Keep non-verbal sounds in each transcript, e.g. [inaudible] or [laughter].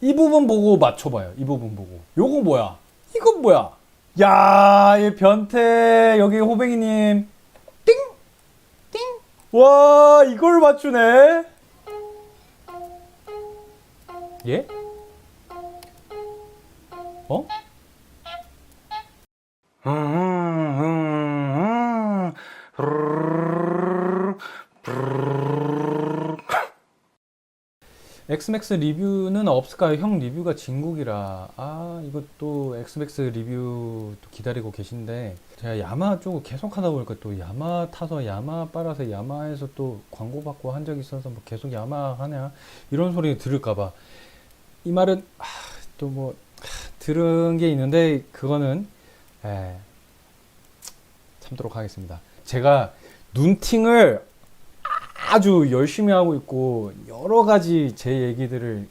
이 부분 보고 맞춰봐요. 이 부분 보고. 요거 뭐야? 이건 뭐야? 야, 이 변태 여기 호뱅이님. 띵, 띵. 와, 이걸 맞추네. 예? 어? 엑스맥스 리뷰는 없을까요? 형 리뷰가 진국이라 아 이것도 엑스맥스 리뷰 또 기다리고 계신데 제가 야마 쪽을 계속 하다 보니까 또 야마 타서 야마 빨아서 야마에서 또 광고 받고 한 적이 있어서 뭐 계속 야마 하냐 이런 소리 들을까봐 이 말은 또뭐 들은 게 있는데 그거는 에, 참도록 하겠습니다. 제가 눈팅을 아주 열심히 하고 있고 여러 가지 제 얘기들을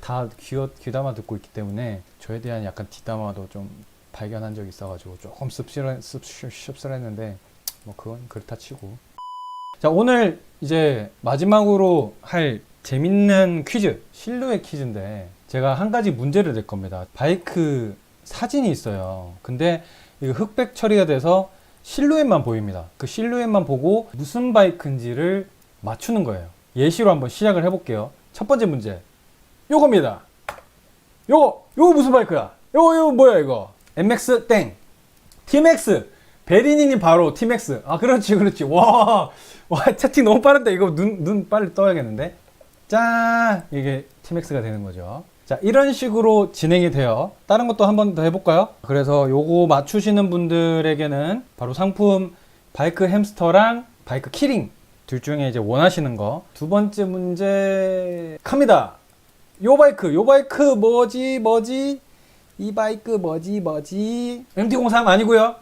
다 귀어, 귀담아 듣고 있기 때문에 저에 대한 약간 뒷담화도 좀 발견한 적이 있어가지고 조금 씁쓸해, 씁쓸- 씁쓸했는데 뭐 그건 그렇다 치고. 자 오늘 이제 마지막으로 할 재밌는 퀴즈 실루엣 퀴즈인데 제가 한 가지 문제를 낼 겁니다. 바이크 사진이 있어요. 근데 이거 흑백 처리가 돼서 실루엣만 보입니다. 그 실루엣만 보고 무슨 바이크인지를 맞추는 거예요. 예시로 한번 시작을 해볼게요. 첫 번째 문제. 요겁니다. 요거, 요거 무슨 바이크야? 요거, 요거 뭐야, 이거? MX 땡. TMX. 베리니님 바로 TMX. 아, 그렇지, 그렇지. 와, 와, 채팅 너무 빠른데. 이거 눈, 눈 빨리 떠야겠는데? 짠! 이게 TMX가 되는 거죠. 자, 이런 식으로 진행이 돼요. 다른 것도 한 번 더 해볼까요? 그래서 요거 맞추시는 분들에게는 바로 상품 바이크 햄스터랑 바이크 키링 둘 중에 이제 원하시는 거. 두 번째 문제 갑니다. 요 바이크, 요 바이크 뭐지, 뭐지? 이 바이크 뭐지, 뭐지? MT-03 아니고요.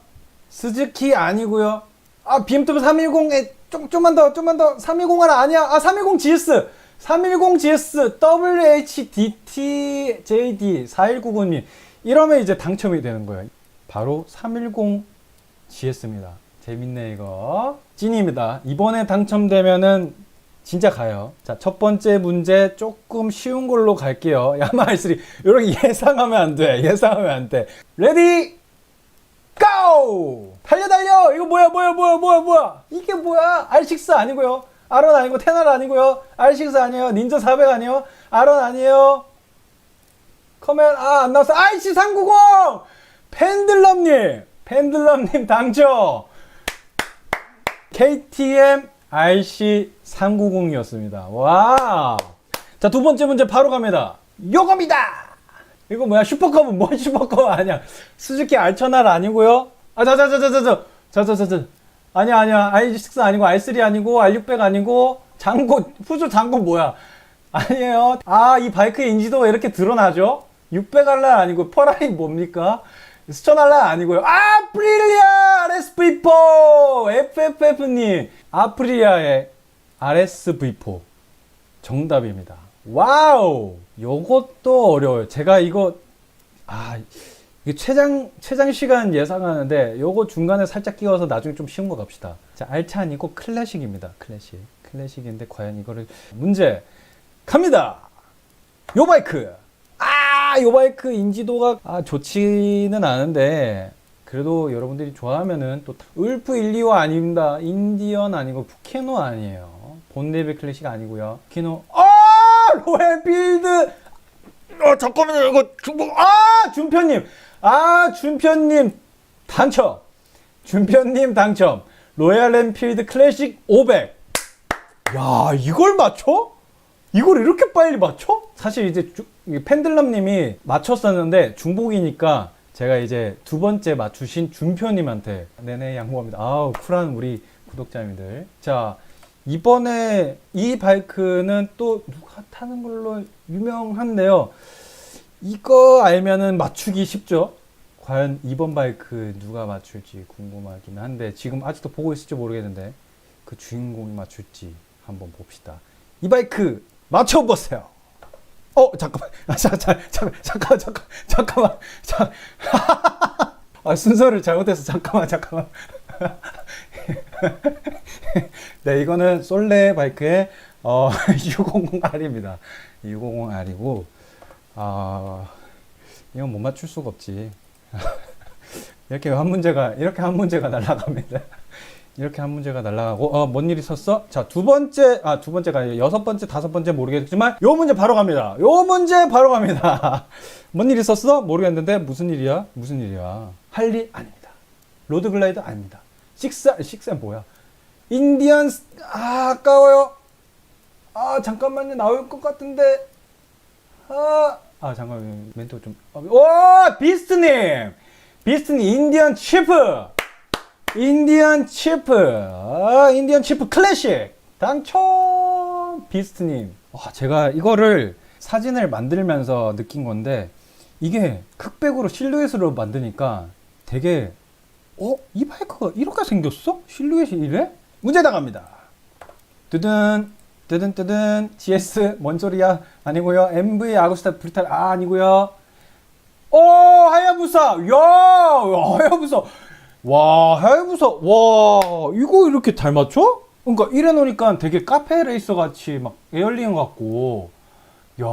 스즈키 아니고요. 아, BMW 310에 좀, 좀만 더, 좀만 더. 310R 아니야. 아, 310 GS. 310 GS WHDT JD 4199님. 이러면 이제 당첨이 되는 거예요. 바로 310 GS입니다. 재밌네, 이거. 찐입니다. 이번에 당첨되면은 진짜 가요. 자, 첫 번째 문제 조금 쉬운 걸로 갈게요. [laughs] 야마 R3. 이렇게 예상하면 안 돼. 예상하면 안 돼. 레디! 고! 달려 달려! 이거 뭐야 뭐야 뭐야 뭐야 뭐야 이게 뭐야 R6 아니고요 아론 아니고 테날 아니고요. R6 아니에요. 닌자 400 아니에요. 아론 아니에요. 커맨 아 안 나왔어. RC 390 팬들럼님 팬들럼님 당첨 KTM RC 390이었습니다. 와. 자 두 번째 문제 바로 갑니다. 요겁니다. 이거 뭐야 슈퍼컵은 뭔 슈퍼컵 아니야. 수즈키 알천알 아니고요. 아 자자자자자자. 자자자자자. 아니야, 아니야. i6 아니고, i3 아니고, r600 아니고, 장고, 푸조 장고 뭐야? 아니에요. 아, 이 바이크의 인지도가 이렇게 드러나죠? 600알라 아니고, 퍼라인 뭡니까? 스천알라 아니고요. 아프릴리아 RSV4! FFF님. 아프릴리아의 RSV4. 정답입니다. 와우! 요것도 어려워요. 제가 이거, 아, 이게 최장, 최장 시간 예상하는데, 요거 중간에 살짝 끼워서 나중에 좀 쉬운 거 갑시다. 자, 아니고 클래식입니다. 클래식. 클래식인데, 과연 이거를, 문제, 갑니다! 요 바이크! 아, 요 바이크 인지도가, 아, 좋지는 않은데, 그래도 여러분들이 좋아하면은 또, 울프 125 아닙니다. 인디언 아니고, 푸케노 아니에요. 본네벨 클래식 아니고요. 키노, 어! 로얄필드! 어, 잠깐만요. 이거 중복, 아! 준표님! 아, 준표님 당첨! 준표님 당첨! 로얄 엠필드 클래식 500! 야, 이걸 맞춰? 이걸 이렇게 빨리 맞춰? 사실 이제 주- 이 펜들럼님이 맞췄었는데 중복이니까 제가 이제 두 번째 맞추신 준표님한테 내내 양보합니다. 아우 쿨한 우리 구독자님들. 자 이번에 이 바이크는 또 누가 타는 걸로 유명한데요. 이거 알면은 맞추기 쉽죠? 과연 이번 바이크 누가 맞출지 궁금하긴 한데 지금 아직도 보고 있을지 모르겠는데 그 주인공이 맞출지 한번 봅시다. 이 바이크 맞춰보세요. 어 잠깐만 아, [laughs] 자, 자, 잠깐 잠깐 잠깐 잠깐만 잠 [laughs] 아, 순서를 잘못해서 잠깐만 잠깐만 [laughs] 네 이거는 솔레 바이크의 어, 600R입니다 600R이고 아, 이건 못 맞출 수가 없지. [laughs] 이렇게 한 문제가, 이렇게 한 문제가 날아갑니다. [laughs] 이렇게 한 문제가 날아가고, 어, 뭔일 있었어? 자, 두 번째, 아, 두 번째가 아니라 여섯 번째, 다섯 번째 모르겠지만, 요 문제 바로 갑니다. 요 문제 바로 갑니다. [laughs] 뭔 일 있었어? 모르겠는데, 무슨 일이야? 무슨 일이야? 할 일 아닙니다. 로드 글라이더 아닙니다. 식사, 식사 뭐야? 인디언, 스- 아, 아까워요. 아, 잠깐만요. 나올 것 같은데. 아, 아 잠깐만 멘트 좀. 어, 오, 비스트님, 비스트님 인디언 치프, 인디언 치프, 아, 인디언 치프 클래식 당첨. 비스트님, 와, 제가 이거를 사진을 만들면서 느낀 건데 이게 흑백으로 실루엣으로 만드니까 되게 어, 이 바이크가 이렇게 생겼어? 실루엣이 이래? 문제 나갑니다. 뜨든 뜨든 뜨든 GS 뭔 소리야 아니고요. MV 아구스타 브리탈 아 아니고요. 오 하야부사. 야 하야부사. 와 하야부사. 와 이거 이렇게 잘 맞춰? 그러니까 이래 놓으니까 되게 카페 레이서 같이 막 에어링 같고. 야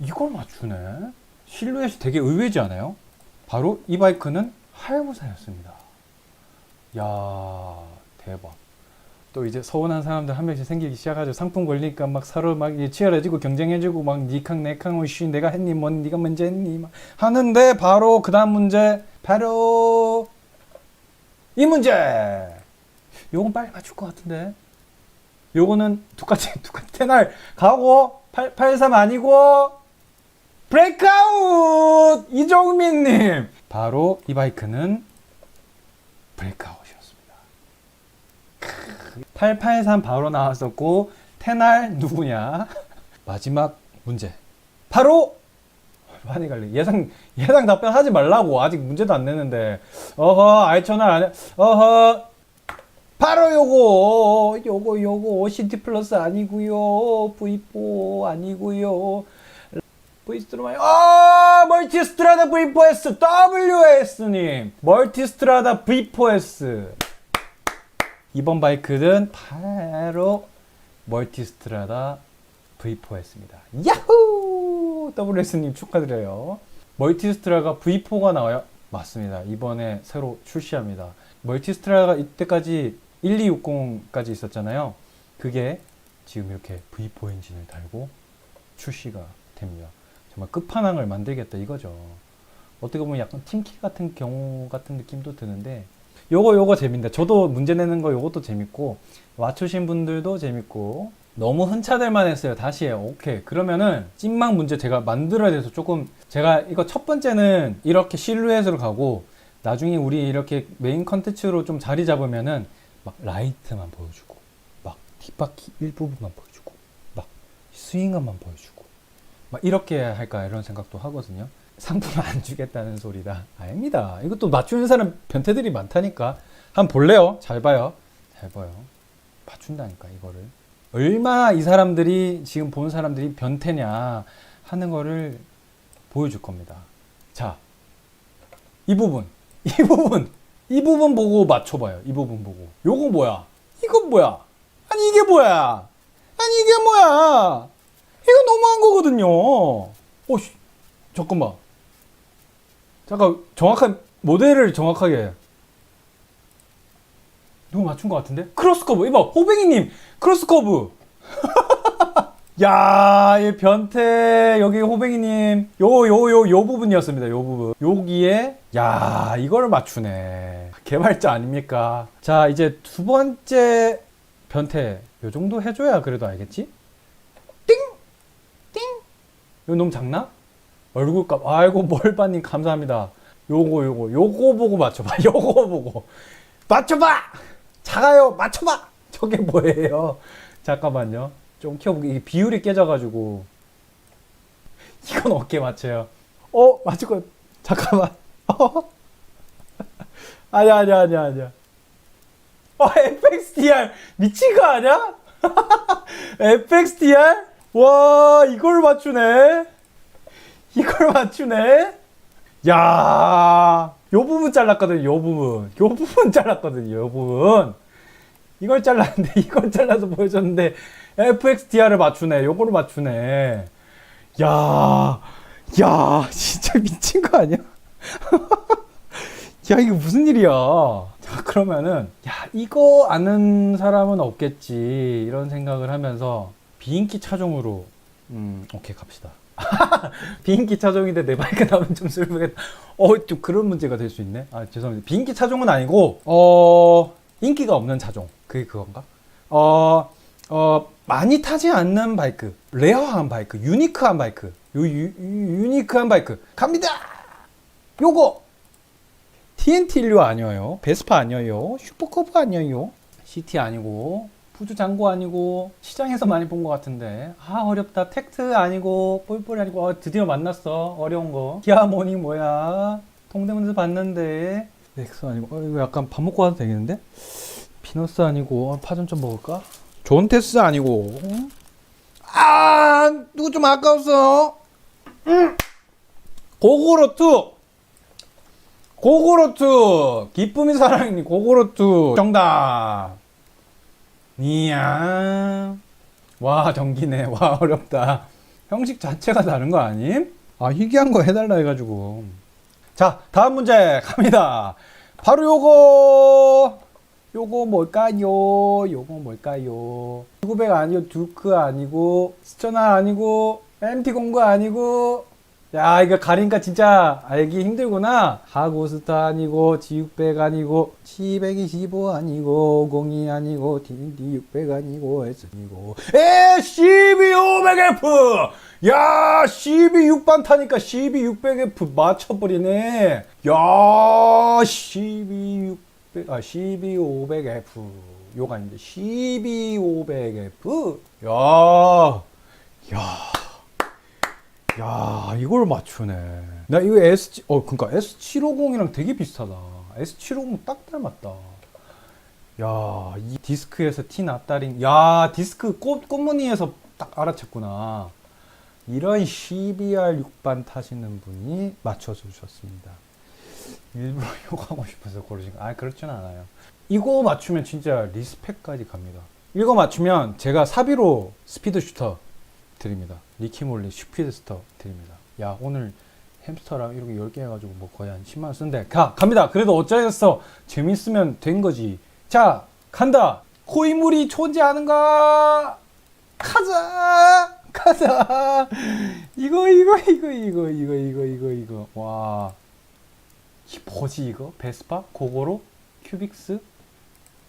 이걸 맞추네? 실루엣이 되게 의외지 않아요? 바로 이 바이크는 하야부사였습니다. 야 대박 또 이제 서운한 사람들 한 명씩 생기기 시작하죠. 상품 걸리니까 막 서로 막 치열해지고 경쟁해지고 막 니캉 내캉 오씨 내가 했니 뭔 네가 먼저 했니 막 하는데 바로 그 다음 문제 바로 이 문제 요건 빨리 맞출 것 같은데 요거는 똑같이 똑같이 [laughs] 테날 가고 8, 83 아니고 브레이크아웃 이종민님 바로 이 바이크는 브레이크아웃이었습니다. 883 바로 나왔었고 테날 누구냐? [laughs] 마지막 문제. 바로 많이 갈리. 예상 예상 답변 하지 말라고. 아직 문제도 안 내는데. 어허, 알천할 안 해. 어허. 바로 요거. 요거 요거 CT 플러스 아니고요. V4 아니고요. V 스트라다 아, 멀티스트라다 V4S WS님. 멀티스트라다 V4S. 이번 바이크는 바로 멀티스트라다 V4S입니다. 야호! WS님 축하드려요. 멀티스트라가 V4가 나와요? 맞습니다. 이번에 새로 출시합니다. 멀티스트라가 이때까지 1260까지 있었잖아요. 그게 지금 이렇게 V4 엔진을 달고 출시가 됩니다. 정말 끝판왕을 만들겠다 이거죠. 어떻게 보면 약간 팀킬 같은 경우 같은 느낌도 드는데 요거 요거 재밌다. 저도 문제 내는 거 요것도 재밌고 맞추신 분들도 재밌고 너무 흔차될만 했어요. 다시 해요. 오케이. 그러면은 찐막 문제 제가 만들어야 돼서 조금 제가 이거 첫 번째는 이렇게 실루엣으로 가고 나중에 우리 이렇게 메인 컨텐츠로 좀 자리 잡으면은 막 라이트만 보여주고 막 뒷바퀴 일부분만 보여주고 막 스윙감만 보여주고 막 이렇게 할까 이런 생각도 하거든요. 상품 안 주겠다는 소리다. 아닙니다. 이것도 맞추는 사람 변태들이 많다니까. 한번 볼래요? 잘 봐요. 잘 봐요. 맞춘다니까 이거를. 얼마나 이 사람들이 지금 본 사람들이 변태냐 하는 거를 보여줄 겁니다. 자, 이 부분, [laughs] 이 부분, 이 부분 보고 맞춰봐요. 이 부분 보고. 요거 뭐야? 이건 뭐야? 아니 이게 뭐야? 아니 이게 뭐야? 이거 너무한 거거든요. 어, 씨, 잠깐만. 잠깐 정확한 모델을 정확하게 누구 맞춘 것 같은데? 크로스커브 이봐 호뱅이님 크로스커브 [laughs] 야, 이 변태 여기 호뱅이님 요 요 요 요 부분이었습니다. 요 부분 여기에 야 이걸 맞추네 개발자 아닙니까? 자 이제 두 번째 변태 요 정도 해줘야 그래도 알겠지? 띵! 띵! 이거 너무 작나? 얼굴값. 아이고 멀바님 감사합니다. 요거 요거. 요거 보고 맞춰봐. [laughs] 요거 보고. 맞춰봐! 작아요. 맞춰봐! 저게 뭐예요? 잠깐만요. 좀 키워보기 이게 비율이 깨져가지고. 이건 어깨 맞춰요? 어? 맞을 거 잠깐만. [laughs] 어? 아니야 아니야 아니야 아니야. 어 FXDR 미친 거 아니야? [laughs] FXDR 와 이걸 맞추네 이걸 맞추네? 야, 요 부분 잘랐거든요. 요 부분. 요 부분 잘랐거든요. 요 부분. 이걸 잘랐는데 [laughs] 이걸 잘라서 보여줬는데 FXDR을 맞추네. 요거를 맞추네. 야, 야, 진짜 미친 거 아니야? [laughs] 야, 이거 무슨 일이야? 자, 그러면은, 야, 이거 아는 사람은 없겠지. 이런 생각을 하면서, 비인기 차종으로, 음, 오케이, 갑시다. [laughs] 비인기 차종인데 내 바이크 나오면 좀 슬프겠다. 어, 좀 그런 문제가 될 수 있네. 아, 죄송합니다. 비인기 차종은 아니고, 어, 인기가 없는 차종. 그게 그건가? 어, 어, 많이 타지 않는 바이크. 레어한 바이크. 유니크한 바이크. 요, 유, 유, 유니크한 바이크. 갑니다! 요거! TNT1류 아니에요. 베스파 아니에요. 슈퍼커브 아니에요. CT 아니고, 푸주 장고 아니고, 시장에서 많이 본 것 같은데. 아, 어렵다. 텍트 아니고, 폴폴이 아니고, 어, 드디어 만났어. 어려운 거. 기아모니 뭐야? 동대문에서 봤는데. 넥스 아니고, 어, 이거 약간 밥 먹고 와도 되겠는데? 피너스 아니고, 어, 파전 좀 먹을까? 존테스 아니고, 아, 누구 좀 아까웠어. 음. 고고로투! 고고로투! 기쁨이 사랑이니 고고로투! 정답! 이야. 와, 정기네. 와, 어렵다. 형식 자체가 다른 거 아님? 아, 희귀한 거 해달라 해가지고. 자, 다음 문제 갑니다. 바로 요거. 요거 뭘까요? 요거 뭘까요? 1900 아니고 듀크 아니고 스처나 아니고 MT 공구 아니고 야 이거 가리니까 진짜 알기 힘들구나. 하고스타 아니고 G600 아니고 C125 아니고 02 아니고 DD600 아니고 S 아니고. 에 CB500F 야 CB6반 타니까 CB600F 맞춰버리네. 야 CB600 아, CB500F 요가 아닌데 CB500F 야, 야, 야 이걸 맞추네. 나 이거 S 어 그러니까 S750이랑 되게 비슷하다. S750 딱 닮았다. 야, 이 디스크에서 티 났다린. 야, 디스크 꽃 꽃무늬에서 딱 알아챘구나. 이런 CBR 6반 타시는 분이 맞춰주셨습니다. 일부러 [laughs] 욕하고 싶어서 고르신 거. 아, 그렇진 않아요. 이거 맞추면 진짜 리스펙까지 갑니다. 이거 맞추면 제가 사비로 스피드 슈터 드립니다. 리키몰리 슈피드 스터 드립니다. 야, 오늘 햄스터랑 이렇게 10개 해가지고 뭐 거의 한 10만원 쓴데. 가! 갑니다! 그래도 어쩌겠어! 재밌으면 된 거지. 자, 간다! 고인물이 존재하는가? 가자! 가자! 이거, 이거, 이거, 이거, 이거, 이거, 이거, 이거. 와. 이 뭐지 이거? 베스파? 고고로? 큐빅스?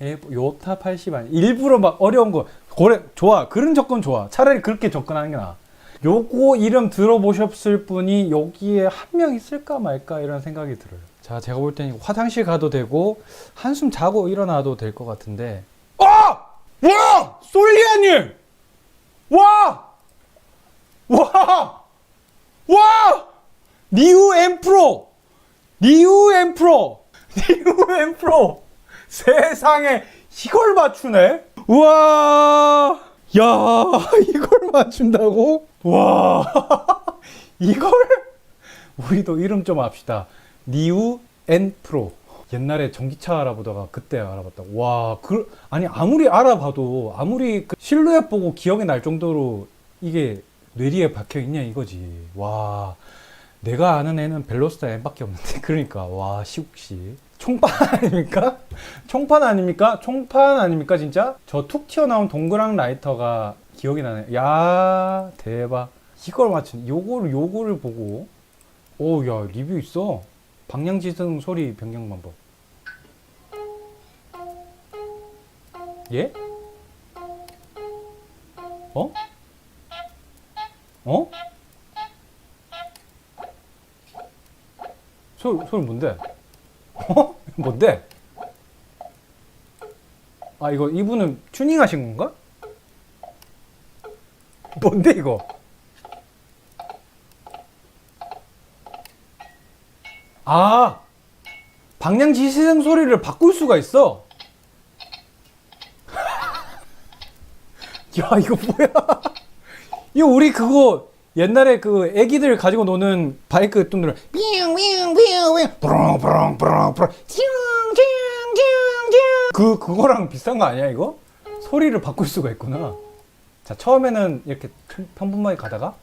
에, 요타 80 아니 일부러 막 어려운 거 고래 좋아 그런 접근 좋아 차라리 그렇게 접근하는 게 나아 요거 이름 들어보셨을 분이 여기에 한 명 있을까 말까 이런 생각이 들어요 자 제가 볼 때는 화장실 가도 되고 한숨 자고 일어나도 될 것 같은데 아! 와! 솔리아님! 와! 와! 와! 니우 엠프로! 리우 엠프로! [laughs] 리우 엠프로! 세상에 이걸 맞추네? 우와! 야, [laughs] 이걸 맞춘다고? 와, [laughs] 이걸? 우리도 이름 좀 합시다. 리우 엠프로. 옛날에 전기차 알아보다가 그때 알아봤다. 와, 그, 아니, 아무리 알아봐도, 아무리 그 실루엣 보고 기억이 날 정도로 이게 뇌리에 박혀 있냐 이거지. 와. 내가 아는 애는 벨로스타 M밖에 없는데 [laughs] 그러니까 와 시국씨 총판 아닙니까? [laughs] 총판 아닙니까? 총판 아닙니까 진짜? 저 툭 튀어나온 동그란 라이터가 기억이 나네 야 대박 이걸 맞춘 요거를 요거를 보고 오 야 리뷰 있어 방향지등 소리 변경 방법 예? 어? 어? 소리, 소리 뭔데? 어? 뭔데? 아, 이거 이분은 튜닝 하신 건가? 뭔데, 이거? 아! 방향 지시등 소리를 바꿀 수가 있어! [laughs] 야, 이거 뭐야? 이거 우리 그거 옛날에 그 애기들 가지고 노는 바이크 뚱들 브렁브렁브렁브렁 그 그거랑 비싼 거 아니야 이거? 소리를 바꿀 수가 있구나. 자 처음에는 이렇게 평범하게 가다가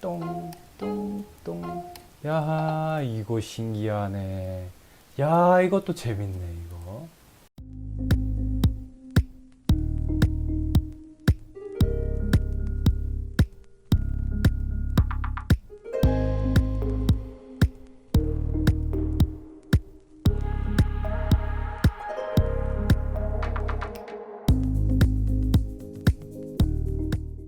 똥똥똥똥 야 이거 신기하네. 야 이것도 재밌네.